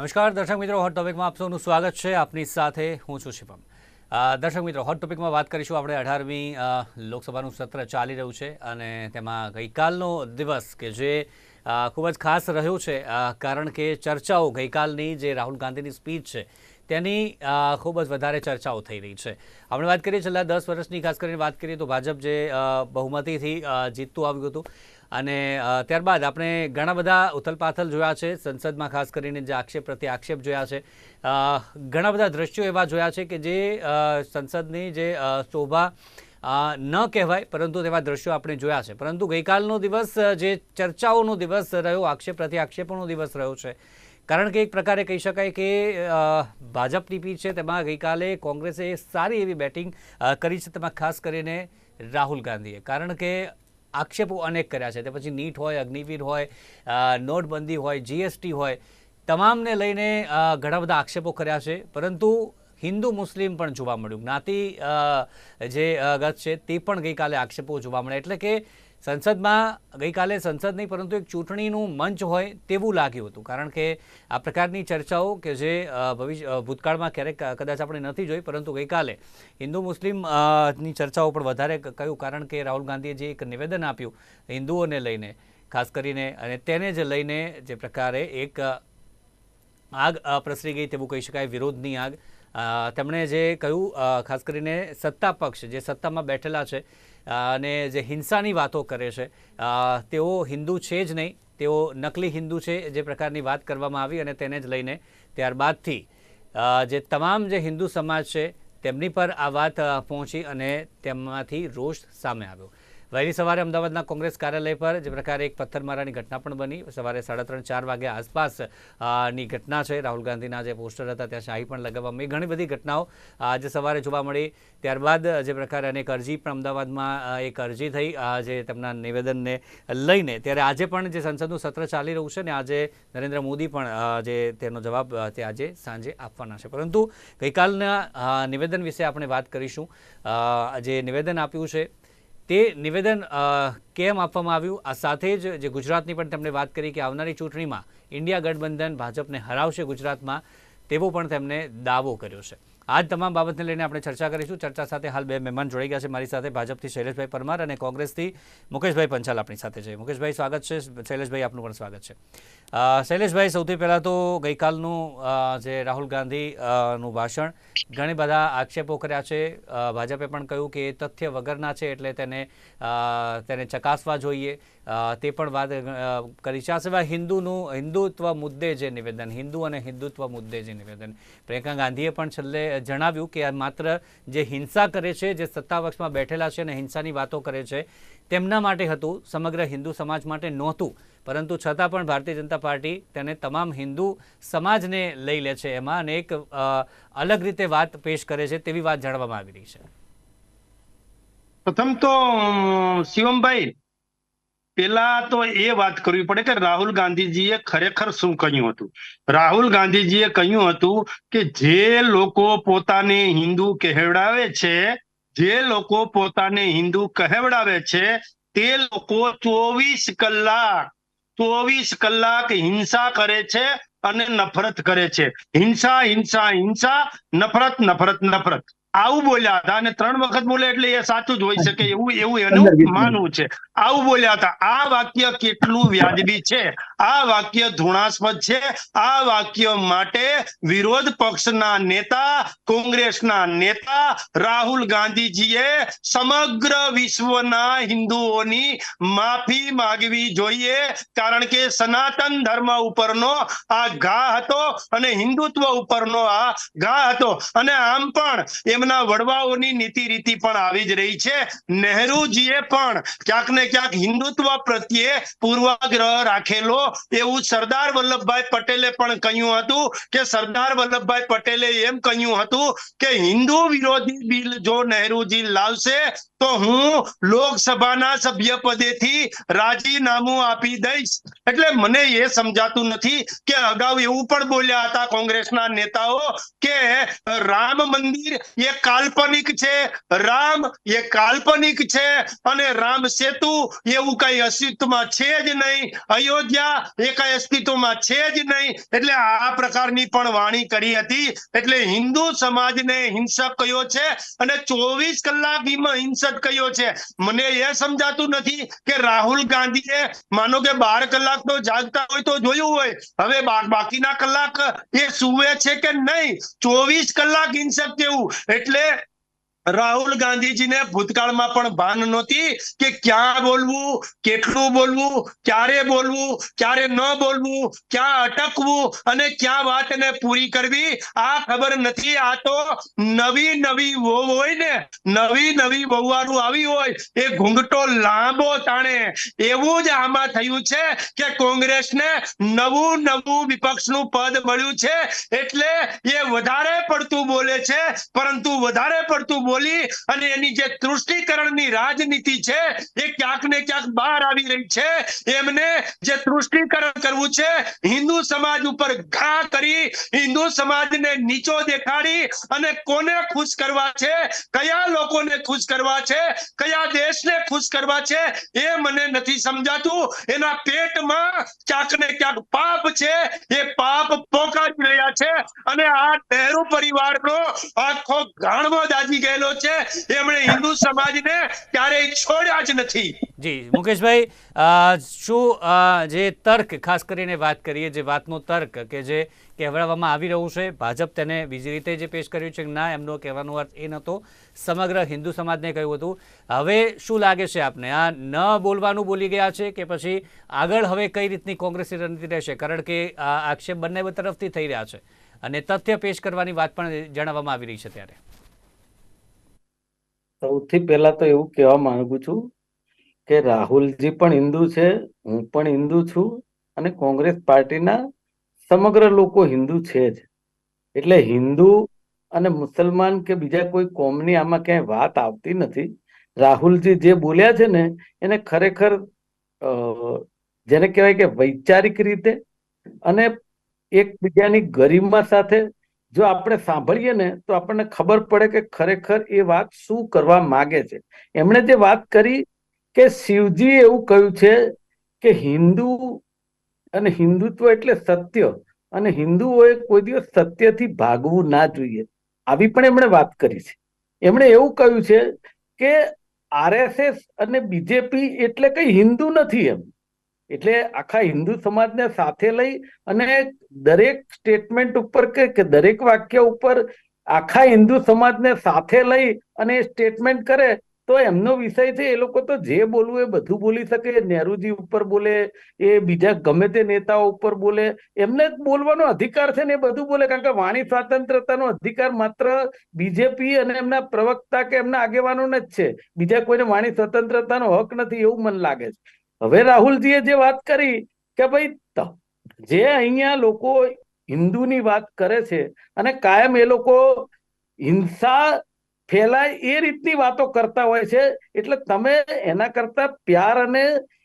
નમસ્કાર દર્શક મિત્રો હોટ ટોપિકમાં આપ સૌનું સ્વાગત છે. આપની સાથે હું છું શિવમ. અ, દર્શક મિત્રો હોટ ટોપિકમાં વાત કરીશું. આપણે અઢારમી લોકસભાનું સત્ર ચાલી રહ્યું છે અને તેમાં ગઈકાલનો દિવસ કે જે ખૂબ જ ખાસ રહ્યો છે કારણ કે ચર્ચાઓ ગઈકાલની જે રાહુલ ગાંધીની સ્પીચ છે તેની ખૂબ જ વધારે ચર્ચાઓ થઈ રહી છે. આપણે વાત કરીએ છેલ્લા દસ વર્ષની ખાસ કરીને વાત કરીએ તો ભાજપ જે બહુમતીથી જીતતું આવ્યું હતું. અને ત્યારબાદ આપણે ઘણા બધા ઉથલપાથલ જોયા છે, સંસદમાં ખાસ કરીને જે આક્ષેપ પ્રત્યે આક્ષેપ જોયા છે. ઘણા બધા દ્રશ્યો એવા જોયા છે કે જે સંસદની જે શોભા ન કહેવાય, પરંતુ તેવા દ્રશ્યો આપણે જોયા છે. પરંતુ ગઈકાલનો દિવસ જે ચર્ચાઓનો દિવસ રહ્યો, આક્ષેપ પ્રત્યે આક્ષેપોનો દિવસ રહ્યો છે. કારણ કે એક પ્રકારે કહી શકાય કે ભાજપ ટીપી છે, તેમાં ગઈકાલે કોંગ્રેસે સારી એવી બેટિંગ કરી છે, તેમાં ખાસ કરીને રાહુલ ગાંધીએ. કારણ કે આક્ષેપો અનેક કર્યા છે. તે પછી નીટ હોય, અગ્નિવીર હોય નોટબંધી હોય જીએસટી હોય, તમામને લઈને ઘણા બધા આક્ષેપો કર્યા છે. પરંતુ હિન્દુ, મુસ્લિમ પણ જોવા મળ્યું. જ્ઞાતિ જે ગત છે તે પણ ગઈકાલે આક્ષેપો જોવા મળ્યા. એટલે કે સંસદમાં ગઈકાલે સંસદ નહીં, પરંતુ એક ચૂંટણીનું મંચ હોય તેવું લાગ્યું હતું. કારણ કે આ પ્રકારની ચર્ચાઓ કે જે ભવિષ્ય ભૂતકાળમાં ક્યારેક કદાચ આપણે નથી જોઈ, પરંતુ ગઈકાલે હિન્દુ મુસ્લિમની ચર્ચાઓ પણ વધારે કહ્યું કારણ કે રાહુલ ગાંધીએ જે એક નિવેદન આપ્યું હિન્દુઓને લઈને, ખાસ કરીને, અને તેને જ લઈને જે પ્રકારે એક આગ પ્રસરી ગઈ તેવું કહી શકાય, વિરોધની આગ. તેમણે જે કહ્યું ખાસ કરીને સત્તા પક્ષ જે સત્તામાં બેઠેલા છે અને જે હિંસાની વાતો કરે છે તેઓ હિન્દુ છે જ નહીં, તેઓ નકલી હિન્દુ છે જે પ્રકારની વાત કરવામાં આવી અને તેને જ લઈને ત્યારબાદથી જે તમામ જે હિન્દુ સમાજ છે, તેમની પર આ વાત પહોંચી અને તેમાંથી રોષ સામે આવ્યો. વહેલી સવારે અમદાવાદના કોંગ્રેસ કાર્યાલય પર જે પ્રકારે એક પથ્થરમારાની ઘટના પણ બની. સવારે સાડા ત્રણ ચાર વાગ્યા આસપાસની ઘટના છે. રાહુલ ગાંધીના જે પોસ્ટર હતા, ત્યાં શાહી પણ લગાવવામાં આવી. ઘણી બધી ઘટનાઓ આજે સવારે જોવા મળી. ત્યારબાદ જે પ્રકારે અનેક અરજી પણ અમદાવાદમાં એક અરજી થઈ જે તેમના નિવેદનને લઈને. ત્યારે આજે પણ જે સંસદનું સત્ર ચાલી રહ્યું છે ને, આજે નરેન્દ્ર મોદી પણ જે તેનો જવાબ તે આજે સાંજે આપવાના છે. પરંતુ ગઈકાલના નિવેદન વિશે આપણે વાત કરીશું. જે નિવેદન આપ્યું છે તે નિવેદન કેમ આપવામાં આવ્યું? આ સાથે જ જે ગુજરાતની પણ તેમણે વાત કરી કે આવનારી ચૂંટણીમાં ઇન્ડિયા ગઠબંધન ભાજપને હરાવશે ગુજરાતમાં, તેવો પણ તેમણે દાવો કર્યો છે. આ તમામ બાબતને લઈને આપણે ચર્ચા કરીશું. ચર્ચા સાથે હાલ બે મહેમાન જોડાઈ ગયા છે. મારી સાથે ભાજપથી શૈલેષભાઈ પરમાર અને કોંગ્રેસથી મુકેશભાઈ પંચાલ આપણી સાથે છે. મુકેશભાઈ, સ્વાગત છે. શૈલેષભાઈ, આપનું પણ સ્વાગત છે. શૈલેષભાઈ, સૌથી પહેલાં તો ગઈકાલનું જે રાહુલ ગાંધી નું ભાષણ, ઘણી બધા આક્ષેપો કર્યા છે. ભાજપે પણ કહ્યું કે એ તથ્ય વગરના છે એટલે તેને તેને ચકાસવા જોઈએ. તે પણ વાત કરી છે. આ સિવાય હિન્દુનું, હિન્દુત્વ મુદ્દે જે નિવેદન, હિન્દુ અને હિન્દુત્વ મુદ્દે જે નિવેદન. પ્રિયંકા ગાંધીએ પણ છેલ્લે જણાવ્યું કે માત્ર જે હિંસા કરે છે, જે સત્તાપક્ષમાં બેઠેલા છે અને હિંસાની વાતો કરે છે, તેમના માટે હતું, સમગ્ર હિન્દુ સમાજ માટે નહોતું. પરંતુ છતાં પણ ભારતીય જનતા પાર્ટી તેને તમામ હિન્દુ સમાજને લઈ લે છે એમાં અને એક અલગ રીતે વાત પેશ કરે છે તેવી વાત જાણવામાં આવી રહી છે. પ્રથમ તો શિવમભાઈ પેલા તો એ વાત કરવી પડે કે રાહુલ ગાંધીજીએ ખરેખર શું કહ્યું હતું? રાહુલ ગાંધીજીએ કહ્યું હતું કે જે લોકો પોતાને હિન્દુ કહેવડાવે છે, જે લોકો પોતાને હિન્દુ કહેવડાવે છે, તે લોકો ચોવીસ કલાક ચોવીસ કલાક હિંસા કરે છે અને નફરત કરે છે. હિંસા હિંસા હિંસા, નફરત નફરત નફરત. આવું બોલ્યા હતા અને ત્રણ વખત બોલે એટલે એ સાચું જ હોઈ શકે એવું એવું એનું માનવું છે. આવું બોલ્યા હતા. આ વાક્ય કેટલું વ્યાજબી છે? આ વાક્ય ધૃણાસ્પદ છે. આ વાક્ય માટે વિરોધ પક્ષના નેતા કોંગ્રેસના નેતા રાહુલ ગાંધીજીએ સમગ્ર વિશ્વના હિન્દુઓની માફી માંગવી જોઈએ કારણ કે સનાતન ધર્મ ઉપરનો આ ઘા હતો અને હિન્દુત્વ ઉપરનો આ ઘા હતો. અને આમ પણ એમના વડવાઓની નીતિ રીતિ પણ આવી જ રહી છે. નહેરુજીએ પણ ક્યાંક ને ક્યાંક હિન્દુત્વ પ્રત્યે પૂર્વાગ્રહ રાખેલો એવું સરદાર વલ્લભભાઈ પટેલે પણ કહ્યું હતું કે સરદાર વલ્લભભાઈ પટેલે એમ કહ્યું હતું કે હિન્દુ વિરોધી બિલ જો નહેરુજી લાવશે તો હું લોકસભાના સભ્ય પદેથી રાજીનામું આપી દઈશ. એટલે મને એ સમજાતું નથી કે અગાઉ એવું પણ બોલ્યા હતા કોંગ્રેસના નેતાઓ કે રામ મંદિર એ કાલ્પનિક છે, રામ એ કાલ્પનિક છે અને રામ સેતુ એવું કઈ અસ્તિત્વમાં છે જ નહીં, અયોધ્યા એ કઈ અસ્તિત્વમાં છે જ નહીં. એટલે આ પ્રકારની પણ વાણી કરી હતી. એટલે હિન્દુ સમાજને હિંસક કયો છે અને ચોવીસ કલાક હિંસક કયો છે? મને એ સમજાતું નથી કે રાહુલ ગાંધીએ માનો કે બાર કલાક તો જાગતા હોય તો જોયું હોય. હવે બાકીના કલાક એ સુવે છે કે નહીં? ચોવીસ કલાક કેવું એટલે રાહુલ ગાંધીજીને ભૂતકાળમાં પણ ભાન નહોતી કે ક્યાં બોલવું, કેટલું બોલવું, ક્યારે બોલવું, ક્યારે ન બોલવું, ક્યાં અટકવું અને ક્યાં વાતને પૂરી કરવી, આ ખબર નથી. આ તો નવી નવી વહુ હોય ને, નવી નવી વહુવારું આવી હોય, એ ઘૂંઘટો લાંબો તાણે. એવું જ આમાં થયું છે કે કોંગ્રેસને નવું નવું વિપક્ષનું પદ મળ્યું છે, એટલે એ વધારે પડતું બોલે છે, પરંતુ વધારે પડતું બોલી અને એની જે તૃષ્ટિકરણની રાજનીતિ છે, એ ક્યાંક ને ક્યાંક બહાર આવી રહી છે. એમને જે તૃષ્ટિકરણ કરવું છે, હિન્દુ સમાજ ઉપર ઘા કરી, હિન્દુ સમાજને નીચો દેખાડી અને કોને ખુશ કરવા છે, કયા લોકોને ખુશ કરવા છે, કયા દેશને ખુશ કરવા છે, એ મને નથી સમજાતું. એના પેટમાં ક્યાંક ને ક્યાંક પાપ છે, એ પાપ પોકારી રહ્યા છે અને આ નહેરુ પરિવારનો આખો ગાણવો દાજી ગયેલો છે. એમણે હિન્દુ સમાજને ક્યારેય છોડ્યા જ નથી. જી, મુકેશભાઈ શું જે તર્ક, ખાસ કરીને વાત કરીએ, જે વાતનો તર્ક કે જે કહેવડાવવામાં આવી રહ્યું છે, ભાજપ તેને બીજી રીતે જે પેશ કર્યું છે, ના, એમનો કહેવાનો અર્થ એ નહોતો. સમગ્ર હિન્દુ સમાજને કહ્યું હતું. હવે શું લાગે છે આપને? આ ન બોલવાનું બોલી ગયા છે કે પછી આગળ હવે કઈ રીતની કોંગ્રેસની રણનીતિ રહેશે? કારણ કે આક્ષેપ બંને તરફથી થઈ રહ્યા છે. અને તથ્ય પેશ કરવાની વાત પણ જણાવવામાં આવી રહી છે ત્યારે. સૌથી પહેલા તો એવું કહેવા માંગુ છું કે રાહુલજી પણ હિન્દુ છે, હું પણ હિન્દુ છું અને કોંગ્રેસ પાર્ટીના સમગ્ર લોકો હિન્દુ છે જ. એટલે હિન્દુ અને મુસલમાન કે બીજા કોઈ કોમની આમાં ક્યાંય વાત આવતી નથી. રાહુલજી જે બોલ્યા છે ને, એને ખરેખર જેને કહેવાય કે વૈચારિક રીતે અને એકબીજાની ગરિમા સાથે જો આપણે સાંભળીએ ને તો આપણને ખબર પડે કે ખરેખર એ વાત શું કરવા માંગે છે. એમણે જે વાત કરી કે શિવજી એવું કહ્યું છે કે હિન્દુ અને હિન્દુત્વ એટલે સત્ય અને હિન્દુઓએ કોઈ દિવસ સત્યથી ભાગવું ના જોઈએ. આવી પણ એમણે વાત કરી છે. એમણે એવું કહ્યું છે કે આરએસએસ અને બીજેપી એટલે કઈ હિન્દુ નથી એમ. એટલે આખા હિન્દુ સમાજને સાથે લઈ અને દરેક સ્ટેટમેન્ટ ઉપર કે દરેક વાક્ય ઉપર આખા હિન્દુ સમાજને સાથે લઈ અને સ્ટેટમેન્ટ કરે, તો એમનો વિષય છે, એ લોકો તો જે બોલવું એ બધું બોલી શકે. નહેરુજી ઉપર બોલે, એ બીજા ગમે તે નેતાઓ ઉપર બોલે, એમને બોલવાનો અધિકાર છે ને એ બધું બોલે. કારણ કે વાણી સ્વાતંત્રતાનો અધિકાર માત્ર બીજેપી અને એમના પ્રવક્તા કે એમના આગેવાનોને જ છે. બીજા કોઈને વાણી સ્વતંત્રતાનો હક નથી એવું મને લાગે છે. હવે રાહુલજીએ જે વાત કરી કે ભાઈ જે અહીંયા લોકો હિન્દુની વાત કરે છે અને કાયમ એ લોકો હિંસા ફેલાય એ રીતની વાતો કરતા હોય છે, એટલે તમે એના કરતા પ્યાર અને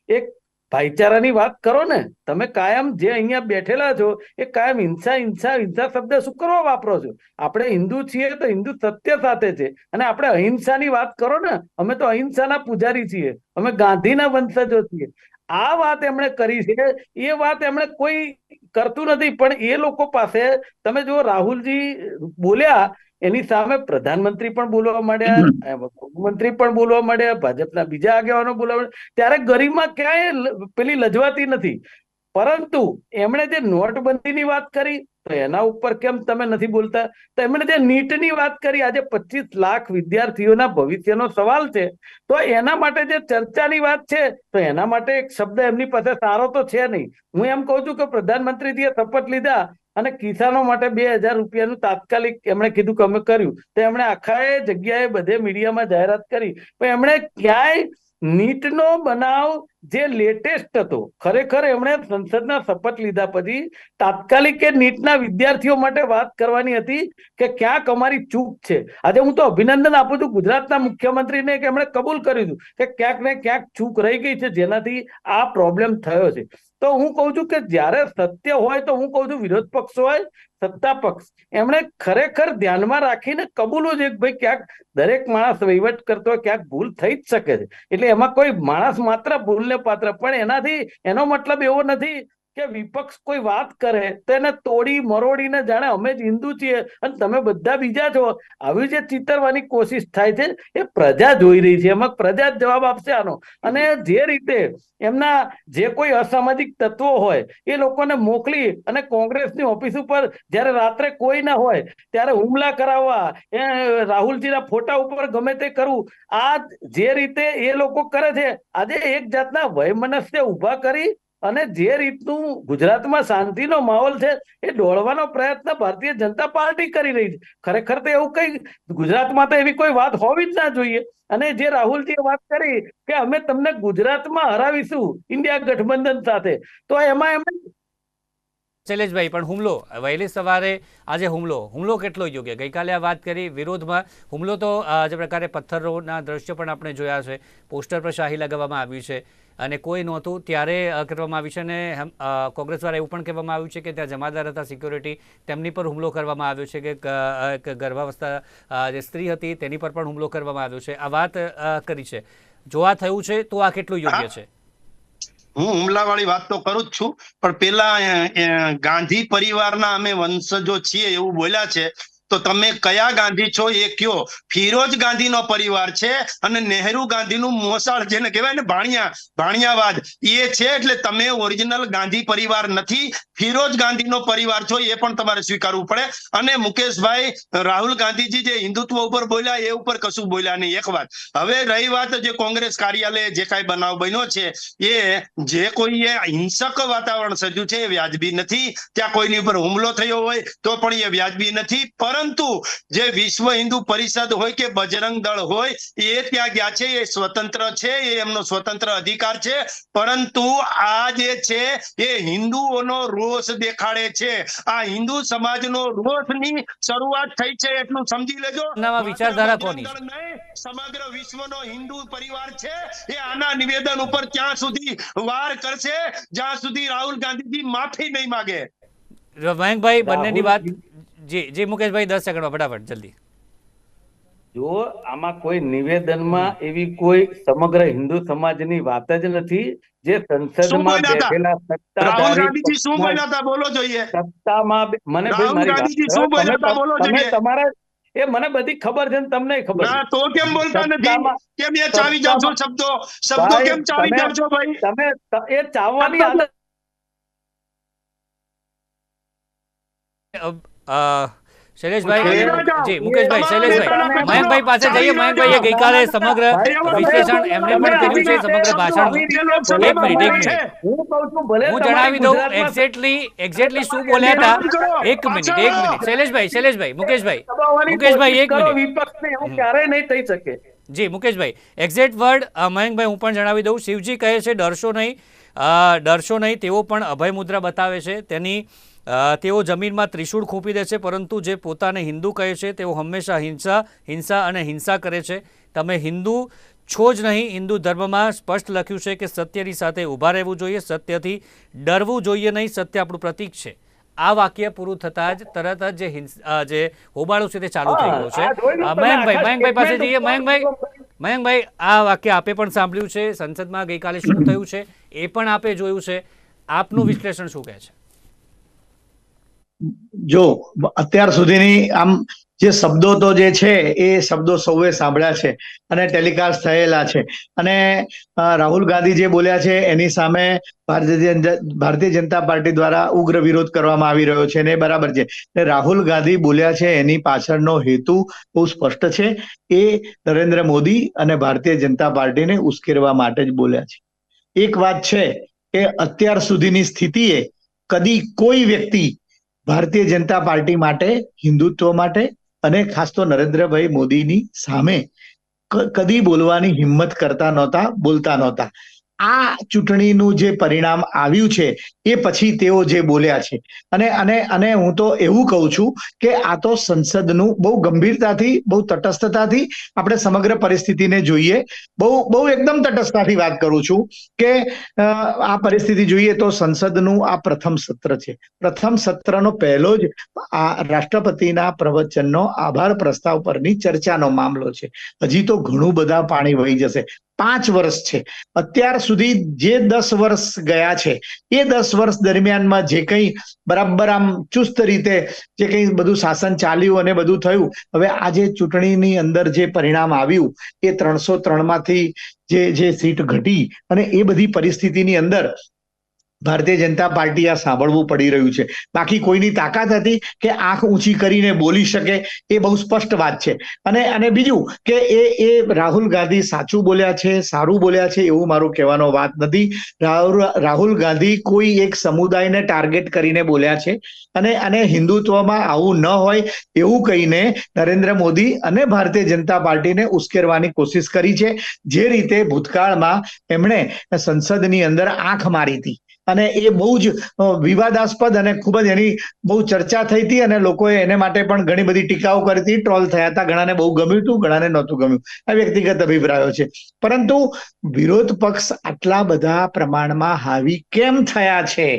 એક ભાઈચારાની વાત કરો ને, તમે કાયમ જે અહીંયા બેઠેલા છો, એ કાયમ હિંસા હિંસા હિંસા શબ્દ શું કરવા વાપરો છો? આપણે હિન્દુ છીએ તો હિન્દુ સત્ય સાથે છે. અને આપણે અહિંસાની વાત કરો ને, અમે તો અહિંસાના પૂજારી છીએ. અમે ગાંધીના વંશજો છીએ. આ વાત એમણે કરી છે. એ વાત એમણે કોઈ કરતું નથી. પણ એ લોકો પાસે તમે જો રાહુલજી બોલ્યા એની સામે પ્રધાનમંત્રી પણ બોલવા માંડ્યા મુખ્યમંત્રી પણ બોલવા માંડ્યા ભાજપના બીજા આગેવાનો બોલવા ત્યારે ગરીબમાં ક્યાંય પેલી લજવાતી નથી. પરંતુ એમણે જે નોટબંધીની વાત કરી તો એના ઉપર કેમ તમે નથી બોલતા? તો એમણે જે નીટની વાત કરી આજે પચીસ લાખ વિદ્યાર્થીઓના ભવિષ્યનો સવાલ છે તો એના માટે જે ચર્ચાની વાત છે તો એના માટે એક શબ્દ એમની પાસે સારો તો છે નહીં. હું એમ કહું છું કે પ્રધાનમંત્રીજીએ શપથ લીધા અને કિસાનો માટે બે હજાર રૂપિયાનું તાત્કાલિક એમણે કીધું કે અમે કર્યું. તો એમણે આખા જગ્યાએ બધે મીડિયામાં જાહેરાત કરી. પણ એમણે ક્યાંય નીટનો બનાવ જે લેટેસ્ટ હતો, ખરેખર એમણે સંસદના શપથ લીધા પછી તાત્કાલિક કે નીટના વિદ્યાર્થીઓ માટે વાત કરવાની હતી કે ક્યાંક અમારી ચૂક છે. આજે હું તો અભિનંદન આપું છું ગુજરાતના મુખ્યમંત્રીને કે એમણે કબૂલ કર્યું હતું કે ક્યાંક ને ક્યાંક ચૂક રહી ગઈ છે, જેનાથી આ પ્રોબ્લેમ થયો છે. તો હું કહું છું કે જ્યારે સત્ય હોય તો હું કહું છું વિરોધ પક્ષ હોય, સત્તા પક્ષ. એમણે ખરેખર ધ્યાનમાં રાખીને કબૂલવું કે ભાઈ ક્યાંક દરેક માણસ વહીવટ કરતો હોય, ક્યાંક ભૂલ થઈ જ શકે છે. એટલે એમાં કોઈ માણસ માત્ર ભૂલને પાત્ર. પણ એનાથી એનો મતલબ એવો નથી કે વિપક્ષ કોઈ વાત કરે, તો તોડી મરોડીને જાણે અમે જ હિન્દુ છીએ અને તમે બધા બીજા છો. આવી જે ચિતરવાની કોશિશ થાય છે, એ પ્રજા જોઈ રહી છે. એમાં પ્રજા જ જવાબ આપશે આનો. અને જે રીતે એમના જે કોઈ અસામાજિક તત્વો હોય, એ લોકોને મોકલી અને કોંગ્રેસની ઓફિસ ઉપર જ્યારે રાત્રે કોઈ ના હોય, ત્યારે હુમલા કરાવવા, એ રાહુલજીના ફોટા ઉપર ગમે તે કરવું, આ જે રીતે એ લોકો કરે છે, આજે એક જાતના વયમનસ્ય ઊભા કરી અને જે રીતનું ગુજરાતમાં શાંતિનો માહોલ છે, એ ડોળવાનો પ્રયત્ન ભારતીય જનતા પાર્ટી કરી રહી છે. ખરેખર તો એવું કઈ ગુજરાતમાં તો એવી કોઈ વાત હોવી જ ના જોઈએ. અને જે રાહુલજીએ વાત કરી કે અમે તમને ગુજરાતમાં હરાવીશું ઇન્ડિયા ગઠબંધન સાથે, તો એમાં એમણે શૈલેષભાઈ, પણ હુમલો, વહેલી સવારે આજે હુમલો. હુમલો કેટલો યોગ્ય? ગઈકાલે આ વાત કરી, વિરોધમાં હુમલો તો જે પ્રકારે પથ્થરોના દ્રશ્યો પણ આપણે જોયા છે, પોસ્ટર પર શાહી લગાવવામાં આવ્યું છે, અને કોઈ નહોતું. ત્યારે કરવામાં આવ્યું છે અને કોંગ્રેસ દ્વારા એવું પણ કહેવામાં આવ્યું છે કે ત્યાં જમાદાર હતા, સિક્યોરિટી, તેમની પર હુમલો કરવામાં આવ્યો છે કે એક ગર્ભાવસ્થા જે સ્ત્રી હતી, તેની પર પણ હુમલો કરવામાં આવ્યો છે. આ વાત કરી છે. જો આ થયું છે તો આ કેટલું યોગ્ય છે? હું હુમલાવાળી વાત તો કરું જ છું, પણ પેલા ગાંધી પરિવારના અમે વંશજો છીએ એવું બોલ્યા છે. તો તમે કયા ગાંધી છો એ કયો? ફિરોજ ગાંધીનો પરિવાર છે અને નહેરુ ગાંધીનું મોસાળ જેને કહેવાય ને ભાણિયા, ભાણિયાવાદ. એ છે એટલે તમે ઓરિજિનલ ગાંધી પરિવાર નથી, ફિરોજ ગાંધીનો પરિવાર છો એ પણ તમારે સ્વીકારવું પડે. અને મુકેશભાઈ, રાહુલ ગાંધીજી જે હિન્દુત્વ ઉપર બોલ્યા એ ઉપર કશું બોલ્યા નહીં. એક વાત. હવે રહી વાત જે કોંગ્રેસ કાર્યાલય જે કાંઈ બનાવ બન્યો છે, એ જે કોઈએ હિંસક વાતાવરણ સર્જ્યું છે એ વ્યાજબી નથી. ત્યાં કોઈની ઉપર હુમલો થયો હોય તો પણ એ વ્યાજબી નથી. પરંતુ જે વિશ્વ હિન્દુ પરિષદ હોય કે બજરંગ દળ હોય એ ત્યાં ગયા છે એ સ્વતંત્ર છે એ એમનો સ્વતંત્ર અધિકાર છે. પરંતુ આ જે છે એ હિન્દુઓનો રોષ દેખાડે છે. આ હિન્દુ સમાજનો રોષની શરૂઆત થઈ છે એટલું સમજી લેજો. વિચારધારા કોની? સમગ્ર વિશ્વનો હિન્દુ પરિવાર છે. એ આના નિવેદન ઉપર ત્યાં સુધી વાર કરશે? જ્યાં સુધી રાહુલ ગાંધીજી માફી નહીં માગે. મયંકભાઈ બંનેની વાત જી જી મુકેશભાઈ દસ સેકન્ડમાં ફટાફટ જલ્દી. જો આમાં કોઈ નિવેદનમાં એવી કોઈ સમગ્ર હિન્દુ સમાજની વાત જ નથી જે સંસદમાં બેઠેલા સત્તાધારી શું બોલ્યા હતા? બોલો જોઈએ. સત્તામાં મને ભાઈ મારી વાત ગાંધીજી કરો. શું બોલ્યા હતા? બોલો જોઈએ. તમારા એ મને બધી ખબર છે ને તમને ખબર ના તો કેમ બોલતા નથી? કેમ એ ચાવી જાવ છો શબ્દો? શબ્દો કેમ ચાવી તમે- જાવ છો ભાઈ? તમે એ ચાવવાની આદત શૈલેષભાઈ જી મુકેશભાઈ શૈલેષભાઈ. મયંકભાઈ પાસે જઈએ મયંકભાઈએ ગઈકાલે સમગ્ર વિશ્લેષણ એમને પણ કર્યું છે સમગ્ર ભાષણ એક મિનિટ, એક મિનિટ. હું કહું છું ભલે હું તમારી જણાવી દઉં એક્ઝેક્ટલી એક્ઝેક્ટલી શું બોલ્યા હતા? એક મિનિટ એક મિનિટ. શૈલેષભાઈ શૈલેષભાઈ મુકેશભાઈ મુકેશભાઈ એક મિનિટ. વિપક્ષને એવું ક્યારેય નહીં થઈ શકે. જી મુકેશભાઈ એક્ઝેક્ટ વર્ડ અ, મયંકભાઈ હું પણ જણાવી દઉં. શિવજી કહે છે ડરશો નહીં. ડરશો નહીં તેઓ પણ અભય મુદ્રા બતાવે છે. તેની તેઓ જમીનમાં ત્રિશૂળ ખૂંપી દે છે પરંતુ જે પોતાને હિન્દુ કહે છે તેઓ હંમેશા હિંસા હિંસા અને હિંસા કરે છે. તમે હિન્દુ છો જ નહીં હિન્દુ ધર્મમાં સ્પષ્ટ લખ્યું છે કે સત્યની સાથે ઊભા રહેવું જોઈએ સત્યથી ડરવું જોઈએ નહીં સત્ય આપણું પ્રતીક છે. આ વાક્ય પૂરું થતાં જ તરત જ જે હિંસ જે હોબાળો છે તે ચાલુ થઈ ગયો છે. મયંકભાઈ મયંકભાઈ પાસે જઈએ. મયંકભાઈ મયંકભાઈ આ વાક્ય આપે પણ સાંભળ્યું છે સંસદમાં ગઈકાલે શું થયું છે એ પણ આપે જોયું છે. આપનું વિશ્લેષણ શું કહે છે? જો, અત્યાર સુધીની આમ જે શબ્દો તો જે છે, એ શબ્દો સૌએ સાંભળ્યા છે અને ટેલિકાસ્ટ થયેલા છે. અને રાહુલ ગાંધી જે બોલ્યા છે, એની સામે ભારતીય ભારતીય જનતા પાર્ટી દ્વારા ઉગ્ર વિરોધ કરવામાં આવી રહ્યો છે ને બરાબર છે. રાહુલ ગાંધી બોલ્યા છે, એની પાછળનો હેતુ બહુ સ્પષ્ટ છે. એ નરેન્દ્ર મોદી અને ભારતીય જનતા પાર્ટીને ઉશ્કેરવા માટે જ બોલ્યા છે. એક વાત છે કે અત્યાર સુધીની સ્થિતિએ કદી કોઈ વ્યક્તિ ભારતીય જનતા પાર્ટી માટે, હિન્દુત્વ માટે અને ખાસ તો નરેન્દ્રભાઈ મોદીની સામે કદી બોલવાની હિંમત કરતા નહોતા, બોલતા નહોતા. આ ચૂંટણીનું જે પરિણામ આવ્યું છે, એ પછી તેઓ જે બોલ્યા છે. અને અને અને હું તો એવું કહું છું કે આ તો સંસદનું બહુ ગંભીરતાથી, બહુ તટસ્થતાથી આપણે સમગ્ર પરિસ્થિતિને જોઈએ. બહુ બહુ એકદમ તટસ્થતાથી વાત કરું છું કે આ પરિસ્થિતિ જોઈએ તો સંસદનું આ પ્રથમ સત્ર છે. પ્રથમ સત્રનો પહેલો જ આ રાષ્ટ્રપતિના પ્રવચનનો આભાર પ્રસ્તાવ પરની ચર્ચાનો મામલો છે. હજી તો ઘણું બધા પાણી વહી જશે. પાંચ વર્ષ છે. અત્યાર સુધી જે દસ વર્ષ ગયા છે, એ દસ વર્ષ દરમિયાનમાં જે કંઈ બરાબર આમ ચુસ્ત રીતે જે કંઈ બધું શાસન ચાલ્યું અને બધું થયું, હવે આજે ચૂંટણીની અંદર જે પરિણામ આવ્યું, એ ત્રણસો ત્રણમાંથી જે જે સીટ ઘટી અને એ બધી પરિસ્થિતિની અંદર ભારતીય જનતા પાર્ટી આ સાંભળવું પડી રહ્યું છે. બાકી કોઈની તાકાત હતી કે આંખ ઊંચી કરીને બોલી શકે એ બહુ સ્પષ્ટ વાત છે. અને અને બીજું કે એ એ રાહુલ ગાંધી સાચું બોલ્યા છે, સારું બોલ્યા છે એવું મારું કહેવાનો વાત નથી. રાહુલ રાહુલ ગાંધી કોઈ એક સમુદાયને ટાર્ગેટ કરીને બોલ્યા છે. અને અને હિન્દુત્વમાં આવું ન હોય એવું કહીને નરેન્દ્ર મોદી અને ભારતીય જનતા પાર્ટીને ઉશ્કેરવાની કોશિશ કરી છે. જે રીતે ભૂતકાળમાં એમણે સંસદની અંદર આંખ મારી હતી. અને એ બહુ જ વિવાદાસ્પદ અને ખૂબ જ એની બહુ ચર્ચા થઈ હતી અને લોકોએ એને માટે પણ ઘણી બધી ટીકાઓ કરી હતી. ટ્રોલ થયા હતા. ઘણાને બહુ ગમ્યું હતું, ઘણાને નહોતું ગમ્યું. આ વ્યક્તિગત અભિપ્રાયો છે. પરંતુ વિરોધ પક્ષ આટલા બધા પ્રમાણમાં હાવી કેમ થયા છે?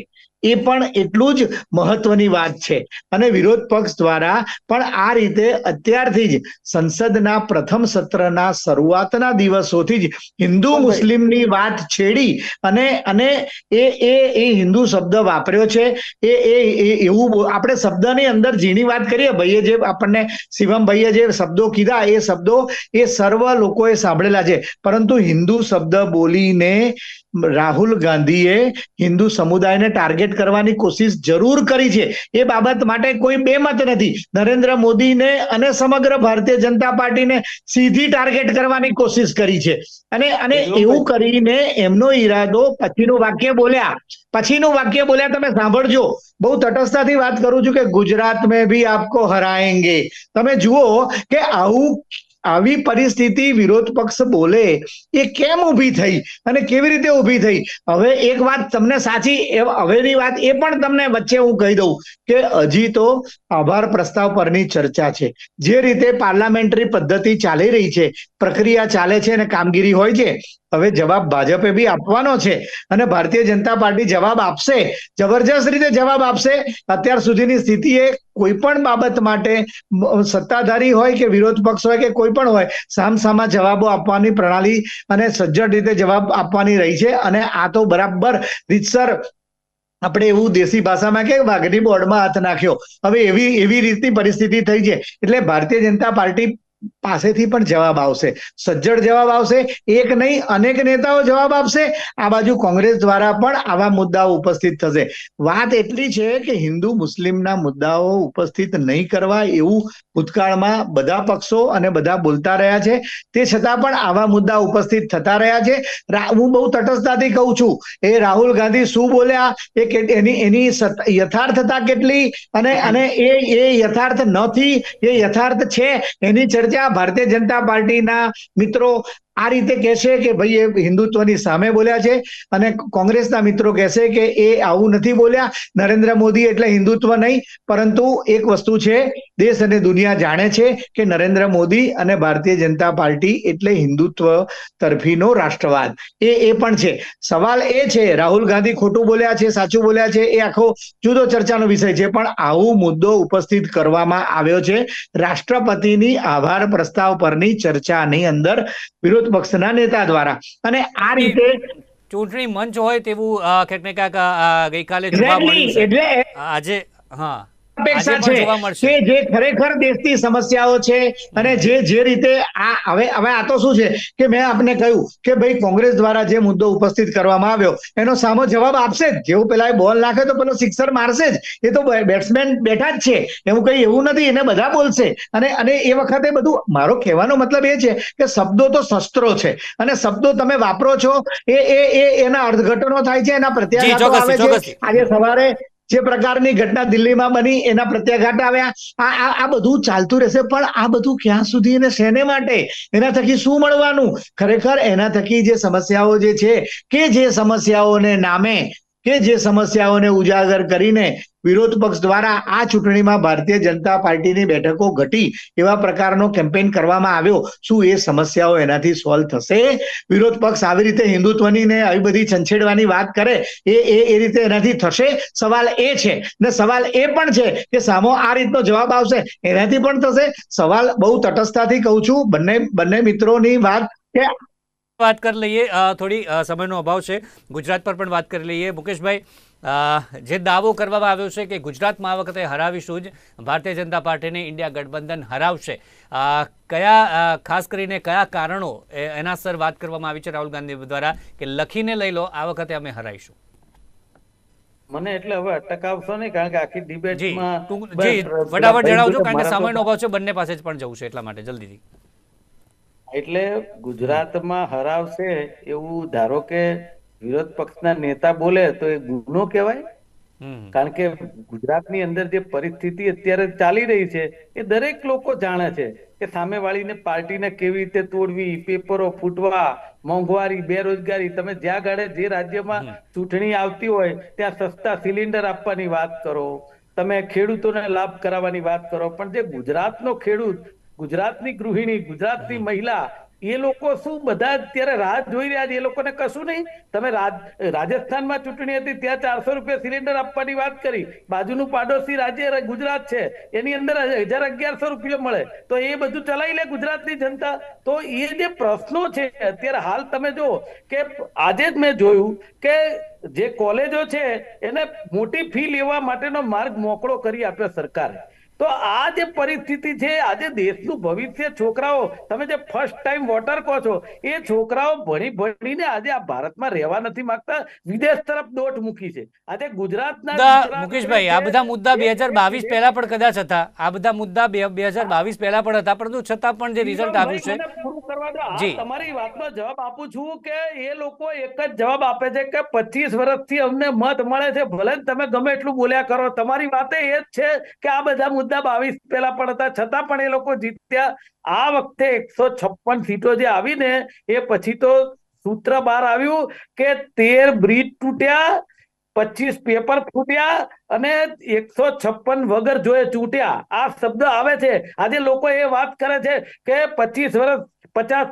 એ પણ એટલું જ મહત્વની વાત છે. અને વિરોધ પક્ષ દ્વારા પણ આ રીતે અત્યારથી જ સંસદના પ્રથમ સત્રના શરૂઆતના દિવસોથી જ હિન્દુ મુસ્લિમની વાત છેડી અને અને એ એ એ હિન્દુ શબ્દ વાપર્યો છે. એ એ એવું આપણે શબ્દની અંદર ઝીણી વાત કરીએ ભાઈએ જે આપણને શિવમભાઈએ જે શબ્દો કીધા એ શબ્દો એ સર્વ લોકોએ સાંભળેલા છે. પરંતુ હિન્દુ શબ્દ બોલીને રાહુલ ગાંધીએ હિન્દુ સમુદાયને ટાર્ગેટ કરવાની કોશિશ જરૂર કરી છે. એ બાબત માટે કોઈ બેમત નથી. નરેન્દ્ર મોદીને અને સમગ્ર ભારતીય જનતા પાર્ટીને સીધી ટાર્ગેટ કરવાની કોશિશ કરી છે. અને અને એવું કરીને એમનો ઈરાદો પછીનું વાક્ય બોલ્યા. પછીનું વાક્ય બોલ્યા તમે સાંભળજો. બહુ તટસ્થતાથી વાત કરું છું કે ગુજરાત મેં ભી આપકો હરાએંગે તમે જુઓ કે આવું આવી પરિસ્થિતિ વિરોધ પક્ષ બોલે એ કેમ ઊભી થઈ અને કેવી રીતે ઊભી થઈ? હવે એક વાત તમને સાચી, એ હવેની વાત એ પણ તમને વચ્ચે હું કહી દઉં કે હજી તો આભાર પ્રસ્તાવ પરની ચર્ચા છે. જે રીતે પાર્લામેન્ટરી પદ્ધતિ ચાલી રહી છે, પ્રક્રિયા ચાલે છે અને કામગીરી હોય છે, હવે જવાબ ભાજપે બી આપવાનો છે અને ભારતીય જનતા પાર્ટી જવાબ આપશે, જબરજસ્ત રીતે જવાબ આપશે. અત્યાર સુધીની સ્થિતિએ કોઈ પણ બાબત માટે સત્તાધારી હોય કે વિરોધ પક્ષ હોય કે કોઈ પણ હોય, સામસામા જવાબો આપવાની પ્રણાલી અને સજ્જડ રીતે જવાબ આપવાની રહી છે. અને આ તો બરાબર રીતસર આપણે એવું દેશી ભાષામાં કે વાઘની બોર્ડમાં હાથ નાખ્યો. હવે એવી એવી રીતની પરિસ્થિતિ થઈ છે. એટલે ભારતીય જનતા પાર્ટી પાસેથી પણ જવાબ આવશે. સજ્જડ જવાબ આવશે, એક નહીં, અનેક નેતાઓ જવાબ આપશે. આ બાજુ કોંગ્રેસ દ્વારા પણ આવા મુદ્દાઓ ઉપસ્થિત થશે. વાત એટલી છે કે હિન્દુ મુસ્લિમના મુદ્દાઓ ઉપસ્થિત નહીં કરવા એવું ભૂતકાળમાં બધા પક્ષો અને બધા બોલતા રહ્યા છે. તે છતાં પણ આવા મુદ્દા ઉપસ્થિત થતા રહ્યા છે. હું બહુ તટસ્થતાથી કહું છું, એ રાહુલ ગાંધી શું બોલ્યા, એ એની એની યથાર્થતા કેટલી અને અને એ એ યથાર્થ નથી, એ યથાર્થ છે, એની ચર્ચા ભારતીય જનતા પાર્ટીના મિત્રો આ રીતે કહેશે કે ભાઈ એ હિન્દુત્વની સામે બોલ્યા છે અને કોંગ્રેસના મિત્રો કહેશે કે એ આવું નથી બોલ્યા. નરેન્દ્ર મોદી એટલે હિન્દુત્વ નહીં, પરંતુ એક વસ્તુ છે, દેશ અને દુનિયા જાણે છે કે નરેન્દ્ર મોદી અને ભારતીય જનતા પાર્ટી એટલે હિન્દુત્વ તરફીનો રાષ્ટ્રવાદ. એ એ પણ છે. સવાલ એ છે, રાહુલ ગાંધી ખોટું બોલ્યા છે, સાચું બોલ્યા છે, એ આખો જુદો ચર્ચાનો વિષય છે, પણ આવું મુદ્દો ઉપસ્થિત કરવામાં આવ્યો છે. રાષ્ટ્રપતિની આભાર પ્રસ્તાવ પરની ચર્ચાની અંદર વિરોધ પક્ષના નેતા દ્વારા. અને આ રીતે ચૂંટણી મંચ હોય તેવું ક્યાંક ને ક્યાંક ગઈકાલે જોવા મળ્યું છે. એટલે આજે હા. અપેક્ષા છે કે જે ખરેખર દેશની સમસ્યાઓ છે અને જે જે રીતે આ હવે હવે આ તો શું છે કે મેં આપને કહ્યું કે ભાઈ કોંગ્રેસ દ્વારા જે મુદ્દો ઉપસ્થિત કરવામાં આવ્યો એનો સામો જવાબ આપશે જ. જેવું પેલા બોલ નાખે તો પેલો સિક્સર મારશે જ. એ તો બેટ્સમેન બેઠા જ છે. એવું કઈ એવું નથી એને બધા બોલશે. અને અને એ વખતે બધું મારો કહેવાનો મતલબ એ છે કે શબ્દો તો શસ્ત્રો છે. અને શબ્દો તમે વાપરો છો એ એ એ એના અર્થઘટનો થાય છે એના પ્રત્યાઘાતો આવે છે. આજે સવારે જે પ્રકારની ઘટના દિલ્હીમાં બની, એના પ્રત્યાઘાત આવ્યા. આ આ બધું ચાલતું રહેશે, પણ આ બધું ક્યાં સુધી અને શેને માટે? એના થકી શું મળવાનું? ખરેખર એના થકી જે સમસ્યાઓ જે છે, કે જે સમસ્યાઓને નામે કે જે સમસ્યાઓને ઉજાગર કરીને વિરોધ પક્ષ દ્વારા આ ચૂંટણીમાં ભારતીય જનતા પાર્ટીની બેઠકો ઘટી એવા પ્રકારનો કેમ્પેન કરવામાં આવ્યો. શું એ સમસ્યાઓ એનાથી સોલ્વ થશે? વિરોધ પક્ષ આવી રીતે હિન્દુત્વની ને આવી બધી છંછેડવાની વાત કરે, એ એ એ રીતે એનાથી થશે? સવાલ એ છે ને સવાલ એ પણ છે કે સામો આ રીતનો જવાબ આવશે, એનાથી પણ થશે? સવાલ બહુ તટસ્થતાથી કહું છું, બંને બંને મિત્રોની વાત કે વાત કરી લઈએ. થોડી સમયનો અભાવ છે. ગુજરાત પર પણ વાત કરી લઈએ. મુકેશભાઈ જે દાવો કરવામાં આવ્યો છે કે ગુજરાતમાં આ વખતે હરાવીશું જ ભારતીય જનતા પાર્ટીને ઇન્ડિયા ગઠબંધન હરાવશે. કયા ખાસ કરીને કયા કારણો એના સર વાત કરવામાં આવી છે રાહુલ ગાંધી દ્વારા કે લખીને લઈ લો આ વખતે અમે હરાઈશું મને એટલે હવે અટકાવશો નહીં કારણ કે આખી ડિબેટમાં જી ફટાફટ જણાવજો કારણ કે સમયનો અભાવ છે બંને પાસે જ પણ જવું છે એટલા માટે જલ્દીથી. એટલે ગુજરાતમાં હરાવશે એવું ધારો કે વિરોધ પક્ષના નેતા બોલે તો એ ગુનો કહેવાય? કારણ કે ગુજરાતની અંદર જે પરિસ્થિતિ અત્યારે ચાલી રહી છે એ દરેક લોકો જાણે છે કે સામેવાળીને પાર્ટીને કેવી રીતે તોડવી પેપરો ફૂટવા મોંઘવારી બેરોજગારી તમે જ્યાં ગાડે જે રાજ્યમાં ચૂંટણી આવતી હોય ત્યાં સસ્તા સિલિન્ડર આપવાની વાત કરો તમે ખેડૂતોને લાભ કરાવવાની વાત કરો પણ જે ગુજરાતનો ખેડૂત ગુજરાતની ગૃહિણી ગુજરાતની મહિલા એ લોકો શું બધા અત્યારે રાહત જોઈ રહ્યા છે? એ લોકોને કશું નહીં. તમે રાજસ્થાનમાં ચૂંટણી હતી ત્યાં ચારસો રૂપિયા સિલિન્ડર આપવાની વાત કરી. બાજુનું પાડોશી રાજ્ય ગુજરાત છે. એની અંદર હજાર અગિયારસો રૂપિયા મળે. તો એ બધું ચલાવી લે ગુજરાતની જનતા. તો એ જે પ્રશ્નો છે અત્યારે હાલ તમે જો કે આજે જ મેં જોયું કે જે કોલેજો છે એને મોટી ફી લેવા માટેનો માર્ગ મોકળો કરી આપ્યો સરકારે. તો આ જે પરિસ્થિતિ છે આજે દેશનું ભવિષ્ય છોકરાઓ તમે જે ફર્સ્ટ ટાઈમ વોટર કહો છો એ છોકરાઓ ભણી ભણીને આજે આ ભારતમાં રહેવા નથી માંગતા વિદેશ તરફ દોટ મૂકી છે. આજે ગુજરાતના મુકેશભાઈ આ બધા મુદ્દા બે હજાર બાવીસ પહેલા પણ કદાચ હતા. આ બધા મુદ્દા બે હજાર બાવીસ પહેલા પણ હતા પરંતુ છતાં પણ જે રિઝલ્ટ આવ્યું છે જી. તમારી વાતનો જવાબ આપું છું કે એ લોકો એક જ જવાબ આપે છે કે પચીસ વર્ષથી અમને મત મળે છે. ભલે તમે ગમે એટલું બોલ્યા કરો તમારી વાતે એ જ છે કે આ બધા મુદ્દા બાવીસ પહેલા પણ હતા. છતાં પણ એ લોકો જીત્યા. આ વખતે એકસો છપ્પન સીટો જે આવીને એ પછી તો સૂત્ર બહાર આવ્યું કે તેર બ્રિજ તૂટ્યા, પચીસ પેપર ફૂટ્યા અને એકસો છપ્પન વગર જોએ ચૂંટ્યા. આ શબ્દ આવે છે. આજે લોકો એ વાત કરે છે કે પચીસ વર્ષ પચાસ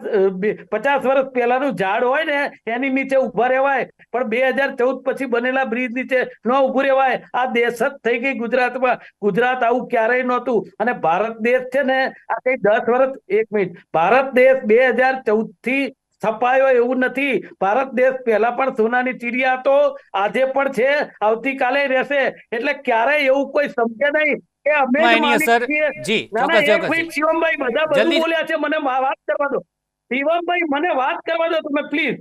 પચાસ વર્ષ પહેલાનું ઝાડ હોય ને, એની નીચે ઊભા રહેવાય. પણ બે હજાર ચૌદ પછી બનેલા બ્રિજ નીચે ન ઉભું રહેવાય. આ દેશ જ થઈ ગઈ ગુજરાતમાં. ગુજરાત આવું ક્યારેય નહોતું. અને ભારત દેશ છે ને, આ કઈ દસ વર્ષ, એક મિનિટ. ભારત દેશ બે હજાર ચૌદથી છપાયો એવું નથી. ભારત દેશ પહેલા પણ સોનાની ચીડિયા હતો. આજે પણ છે. આવતીકાલે રહેશે. એટલે ક્યારેય એવું કોઈ સમજે નહીં. એની અસર જી ના, ના, ચોક્કસ ચોક્કસ. શિવમભાઈ બધા બધું બોલ્યા છે મને વાત કરવા દો. શિવમભાઈ મને વાત કરવા દો તમે પ્લીઝ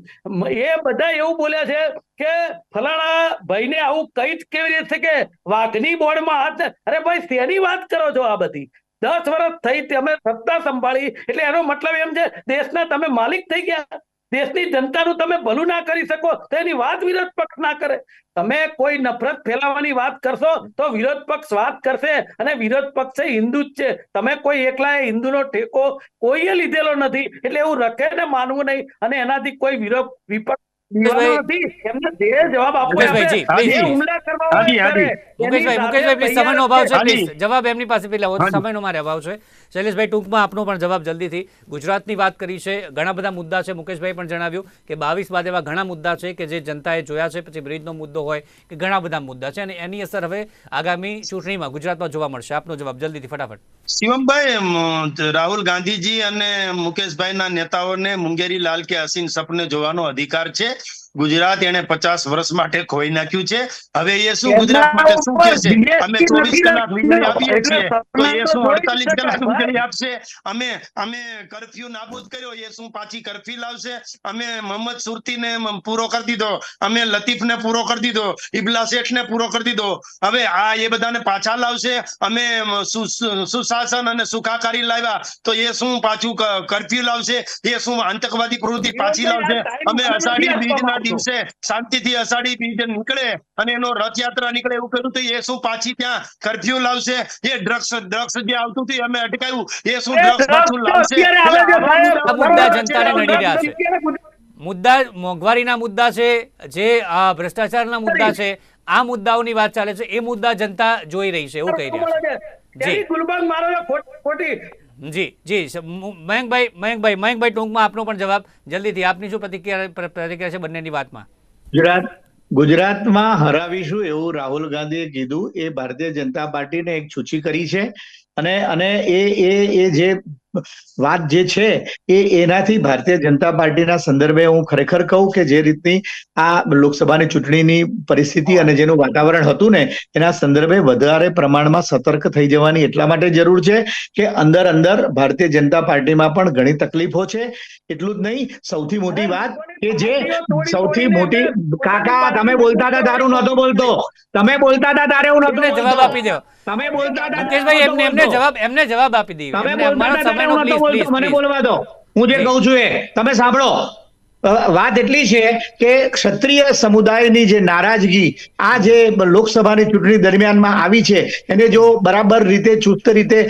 એ બધા એવું બોલ્યા છે કે ફલાણા ભાઈને આવું કઈ જ કેવી રીતે કે વાઘની બોર્ડમાં હાથ અરે ભાઈ શેની વાત કરો છો આ બધી? દસ વર્ષ થઈ તમે સત્તા સંભાળી. એટલે એનો મતલબ એમ છે દેશના તમે માલિક થઈ ગયા. દેશની જનતાનું તમે ભલું ના કરી શકો તો વાત વિરોધ પક્ષ ના કરે. તમે કોઈ નફરત ફેલાવવાની વાત કરશો, તો વિરોધ પક્ષ વાત કરશે અને વિરોધ પક્ષ છે હિન્દુ જ છે. તમે કોઈ એકલા હિન્દુનો ટેકો કોઈએ લીધેલો નથી, એટલે એવું રખે ને માનવું નહીં અને એનાથી કોઈ વિરોધ વિપક્ષ જવાબ મુકેશભાઈ, મુકેશભાઈ મુકેશભાઈ એમની પાસે પેલા સમયનો મારે અભાવ છે. શૈલેષભાઈ ટૂંકમાં આપનો પણ જવાબ જલ્દીથી. ગુજરાતની વાત કરી છે ઘણા બધા મુદ્દા છે મુકેશભાઈ પણ જણાવ્યું કે બાવીસ બાદ એવા ઘણા મુદ્દા છે કે જે જનતાએ જોયા છે પછી બ્રિજનો મુદ્દો હોય કે ઘણા બધા મુદ્દા છે અને એની અસર હવે આગામી ચૂંટણીમાં ગુજરાતમાં જોવા મળશે. આપનો જવાબ જલ્દીથી ફટાફટ. શિવમભાઈ રાહુલ ગાંધીજી અને મુકેશભાઈના નેતાઓને મુંગેરી લાલ કે અસીન સપને જોવાનો અધિકાર છે. ગુજરાત એને પચાસ વર્ષ માટે ખોઈ નાખ્યું છે. હવે એ શું ગુજરાત માટે શું કે છે અમે ચોવીસ કલાક વીજળી આપીએ છીએ. તો એ શું અડતાલીસ કલાક વીજળી આપશે? અમે અમે કરફ્યુ નાબૂદ કર્યો એ શું પાછી કરફ્યુ લાવશે? અમે મોહમ્મદ સુરતીને પૂરો કરી દીધો. અમે લતીફને પૂરો કરી દીધો. ઇબલા શેખને પૂરો કરી દીધો. હવે આ એ બધાને પાછા લાવશે. અમે સુશાસન અને સુખાકારી લાવ્યા. તો એ શું પાછું કરફ્યુ લાવશે? એ શું આતંકવાદી પ્રવૃત્તિ પાછી લાવશે? અમે અષાઢી બીજના દિવસે શાંતિથી અષાઢી બીજ નીકળે અને એનો રથયાત્રા નીકળે એવું કર્યું તો એ શું પાછી ત્યાં કરફ્યુ લાવશે. એ ડ્રગ્સ ડ્રગ્સ જે આવતું હતું અમે અટકાયું. એ શું ડ્રગ્સ પાછું લાવશે. મુદ્દા મોંઘવારીના મુદ્દા છે જે આ ભ્રષ્ટાચારના મુદ્દા છે આ મુદ્દાઓની વાત ચાલે છે એ મુદ્દા જનતા જોઈ રહી છે એવું કહી રહ્યા છે. ત્યાંની ગુલબાગ મારો ખોટી જી જી મયંકભાઈ મયંકભાઈ મયંકભાઈ ટૂંકમાં આપનો પણ જવાબ. જલ્દીથી આપની શું પ્રતિક્રિયા પ્રતિક્રિયા છે બંનેની વાતમાં? ગુજરાત, ગુજરાતમાં હરાવીશું એવું રાહુલ ગાંધીએ કીધું. એ ભારતીય જનતા પાર્ટીને એક છૂચી કરી છે. અને અને એ એ એ જે વાત જે છે એ એનાથી ભારતીય જનતા પાર્ટીના સંદર્ભે હું ખરેખર કહું કે જે રીતની આ લોકસભાની ચૂંટણીની પરિસ્થિતિ અને જેનું વાતાવરણ હતું ને એના સંદર્ભે વધારે પ્રમાણમાં સતર્ક થઈ જવાની એટલા માટે જરૂર છે કે અંદર અંદર ભારતીય જનતા પાર્ટીમાં પણ ઘણી તકલીફો છે. એટલું જ નહીં સૌથી મોટી વાત કે જે સૌથી મોટી કાકા તમે બોલતા હતા તારું નતો બોલતો. તમે બોલતા હતા તારે હું જવાબ આપી દો. તમે બોલતા હતા મુકેશભાઈ એમને એમને જવાબ એમને જવાબ આપી એમને બોલતા સમયનો હું બોલતો મને બોલવા દો. હું જે જી. કહું છું એ તમે સાંભળો. વાત એટલી છે કે ક્ષત્રિય સમુદાયની જે નારાજગી આ જે લોકસભાની ચૂંટણી દરમિયાનમાં આવી છે એને જો બરાબર રીતે ચુસ્ત રીતે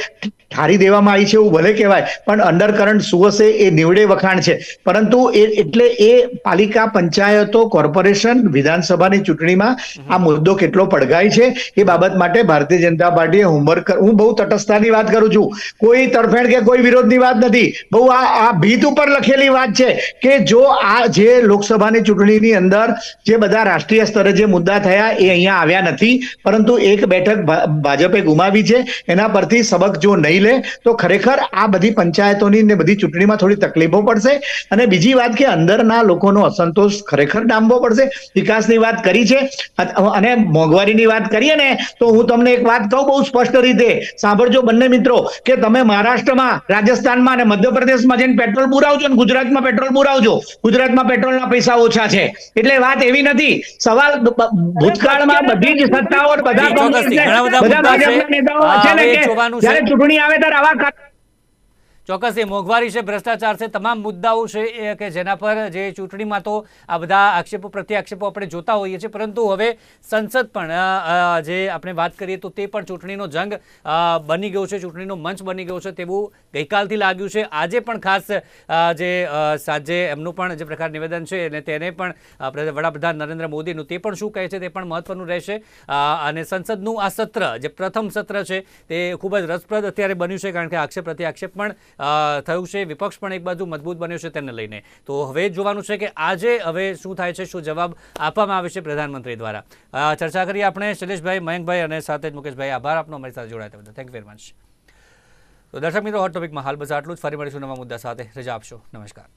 ઠારી દેવામાં આવી છે એવું ભલે કહેવાય પણ અંડરકરન્ટ શું હશે એ નીવડે વખાણ છે. પરંતુ એ એટલે એ પાલિકા પંચાયતો કોર્પોરેશન વિધાનસભાની ચૂંટણીમાં આ મુદ્દો કેટલો પડઘાય છે એ બાબત માટે ભારતીય જનતા પાર્ટીએ હોમવર્ક હું બહુ તટસ્થતાની વાત કરું છું. કોઈ તરફેણ કે કોઈ વિરોધની વાત નથી. બહુ આ આ ભીત ઉપર લખેલી વાત છે કે જો આ જે લોકસભાની ચૂંટણીની અંદર જે બધા રાષ્ટ્રીય સ્તરે જે મુદ્દા થયા એ અહીંયા આવ્યા નથી પરંતુ એક બેઠક ભાજપે ગુમાવી છે. એના પરથી સબક જો નહીં લે તો ખરેખર આ બધી પંચાયતોની ને બધી ચૂંટણીમાં થોડી તકલીફો પડશે. અને બીજી વાત કે અંદરના લોકોનો અસંતોષ ખરેખર ડામવો પડશે. વિકાસની વાત કરી છે. અને મોંઘવારીની વાત કરીએ ને તો હું તમને એક વાત કહું બહુ સ્પષ્ટ રીતે. સાંભળજો બંને મિત્રો કે તમે મહારાષ્ટ્રમાં રાજસ્થાનમાં અને મધ્યપ્રદેશમાં જઈને પેટ્રોલ પુરાવજો ને ગુજરાતમાં પેટ્રોલ પુરાવજો. ગુજરાતમાં પેટ્રોલના પૈસા ઓછા છે. એટલે વાત એવી નથી. સવાલ ભૂતકાળમાં બધી જ સત્તાઓ બધા બધા. ભાજપના નેતાઓ છે ને કે જયારે ચૂંટણી આવે ત્યારે આવા ચોક્કસ, એ મોંઘવારી છે, ભ્રષ્ટાચાર છે, તમામ મુદ્દાઓ છે કે જેના પર જે ચૂંટણીમાં તો આ બધા આક્ષેપો, પ્રત્યાક્ષેપો આપણે જોતા હોઈએ છીએ. પરંતુ હવે સંસદ પણ જે આપણે વાત કરીએ તો તે પણ ચૂંટણીનો જંગ બની ગયો છે, ચૂંટણીનો મંચ બની ગયો છે, તેવું ગઈકાલથી લાગ્યું છે. આજે પણ ખાસ જે સાંજે એમનું પણ જે પ્રકાર નિવેદન છે અને તેને પણ વડાપ્રધાન નરેન્દ્ર મોદીનું તે પણ શું કહે છે, તે પણ મહત્વનું રહેશે. અને સંસદનું આ સત્ર, જે પ્રથમ સત્ર છે, તે ખૂબ જ રસપ્રદ અત્યારે બન્યું છે, કારણ કે આક્ષેપ પ્રત્યાક્ષેપ પણ થયું છે, વિપક્ષ પણ એક બાજુ મજબૂત બન્યો છે તેને લઈને. તો હવે જોવાનું છે કે આજે હવે શું થાય છે, શું જવાબ આપવામાં આવે છે પ્રધાનમંત્રી દ્વારા. ચર્ચા કરી આપણે. શૈલેષભાઈ, મયંકભાઈ અને સાથે જ મુકેશભાઈ, આભાર. આપનો અમારી સાથે જોડાયા બદલ. થેન્ક યુ વેરી મચ તો દર્શક મિત્રો હોટ ટોપિકમાં હાલ બધા આટલું જ. ફરી મળીશું નવા મુદ્દા સાથે. રજા આપશો. નમસ્કાર.